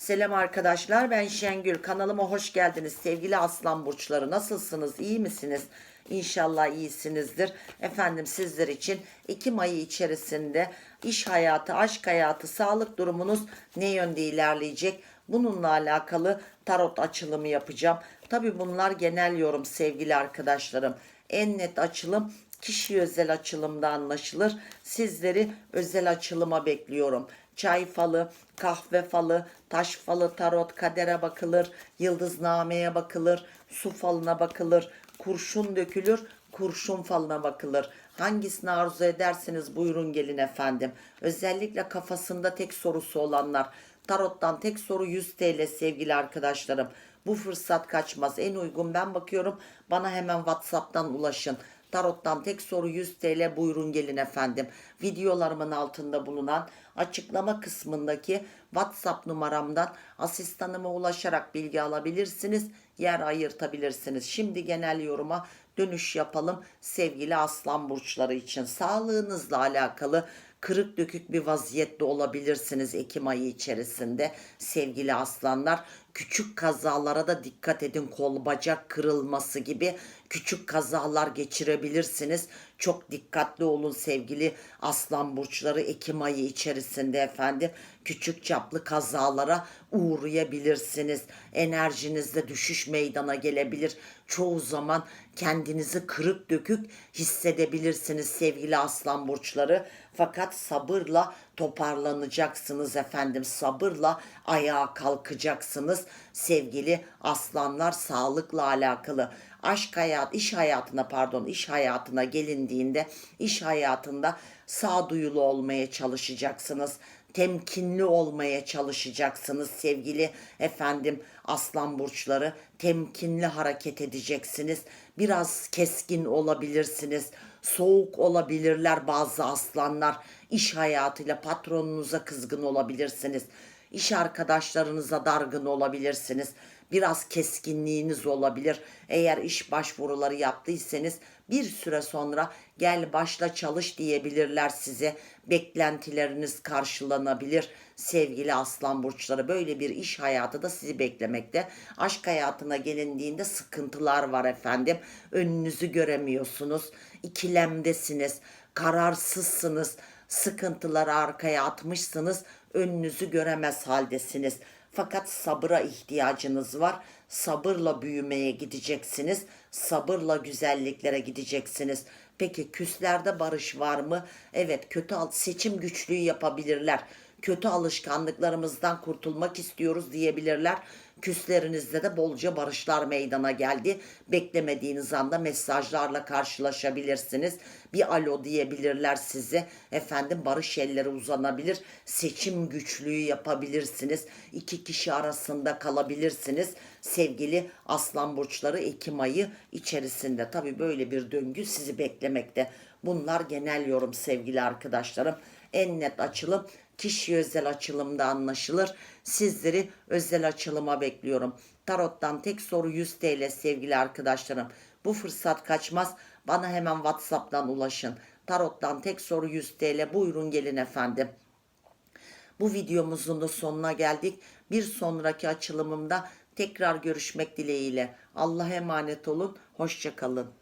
Selam arkadaşlar ben Şengül. Kanalıma hoş geldiniz. Sevgili aslan burçları nasılsınız? İyi misiniz? İnşallah iyisinizdir. Efendim sizler için Ekim ayı içerisinde iş hayatı aşk hayatı sağlık durumunuz ne yönde ilerleyecek? Bununla alakalı tarot açılımı yapacağım. Tabi bunlar genel yorum sevgili arkadaşlarım. En net açılım kişi özel açılımda anlaşılır. Sizleri özel açılıma bekliyorum. Çay falı, kahve falı, taş falı, tarot, kadere bakılır, yıldıznameye bakılır, su falına bakılır, kurşun dökülür, kurşun falına bakılır. Hangisini arzu ederseniz buyurun gelin efendim. Özellikle kafasında tek sorusu olanlar. Tarottan tek soru 100 TL sevgili arkadaşlarım. Bu fırsat kaçmaz. En uygun ben bakıyorum. Bana hemen WhatsApp'tan ulaşın. Tarot'tan tek soru 100 TL buyurun gelin efendim. Videolarımın altında bulunan açıklama kısmındaki WhatsApp numaramdan asistanıma ulaşarak bilgi alabilirsiniz. Yer ayırtabilirsiniz. Şimdi genel yoruma dönüş yapalım sevgili aslan burçları için. Sağlığınızla alakalı kırık dökük bir vaziyette olabilirsiniz Ekim ayı içerisinde sevgili aslanlar. Küçük kazalara da dikkat edin kol bacak kırılması gibi küçük kazalar geçirebilirsiniz. Çok dikkatli olun sevgili aslan burçları Ekim ayı içerisinde efendim. Küçük çaplı kazalara uğrayabilirsiniz. Enerjinizde düşüş meydana gelebilir. Çoğu zaman kendinizi kırık dökük hissedebilirsiniz sevgili aslan burçları. Fakat sabırla toparlanacaksınız efendim. Sabırla ayağa kalkacaksınız sevgili aslanlar sağlıkla alakalı. Aşk hayat, iş hayatına pardon, iş hayatına gelindiğinde iş hayatında sağduyulu olmaya çalışacaksınız temkinli olmaya çalışacaksınız sevgili efendim aslan burçları. Temkinli hareket edeceksiniz biraz keskin olabilirsiniz soğuk olabilirler bazı aslanlar. İş hayatıyla patronunuza kızgın olabilirsiniz iş arkadaşlarınıza dargın olabilirsiniz biraz keskinliğiniz olabilir. Eğer iş başvuruları yaptıysanız bir süre sonra gel başla çalış diyebilirler size. Beklentileriniz karşılanabilir. Sevgili aslan burçları böyle bir iş hayatı da sizi beklemekte. Aşk hayatına gelindiğinde sıkıntılar var efendim. Önünüzü göremiyorsunuz. İkilemdesiniz. Kararsızsınız. Sıkıntıları arkaya atmışsınız. Önünüzü göremez haldesiniz. Fakat sabıra ihtiyacınız var. Sabırla büyümeye gideceksiniz. Sabırla güzelliklere gideceksiniz. Peki küslerde barış var mı? Evet kötü al- seçim güçlüğü yapabilirler. Kötü alışkanlıklarımızdan kurtulmak istiyoruz diyebilirler. Küslerinizde de bolca barışlar meydana geldi. Beklemediğiniz anda mesajlarla karşılaşabilirsiniz. Bir alo diyebilirler size. Efendim barış elleri uzanabilir. Seçim güçlüğü yapabilirsiniz. İki kişi arasında kalabilirsiniz. Sevgili aslan burçları Ekim ayı içerisinde. Tabii böyle bir döngü sizi beklemekte. Bunlar genel yorum sevgili arkadaşlarım. En net açılım kişi özel açılımda anlaşılır. Sizleri özel açılıma bekliyorum. Tarot'tan tek soru 100 TL sevgili arkadaşlarım. Bu fırsat kaçmaz. Bana hemen WhatsApp'tan ulaşın. Tarot'tan tek soru 100 TL. Buyurun gelin efendim. Bu videomuzun da sonuna geldik. Bir sonraki açılımımda tekrar görüşmek dileğiyle. Allah'a emanet olun. Hoşçakalın.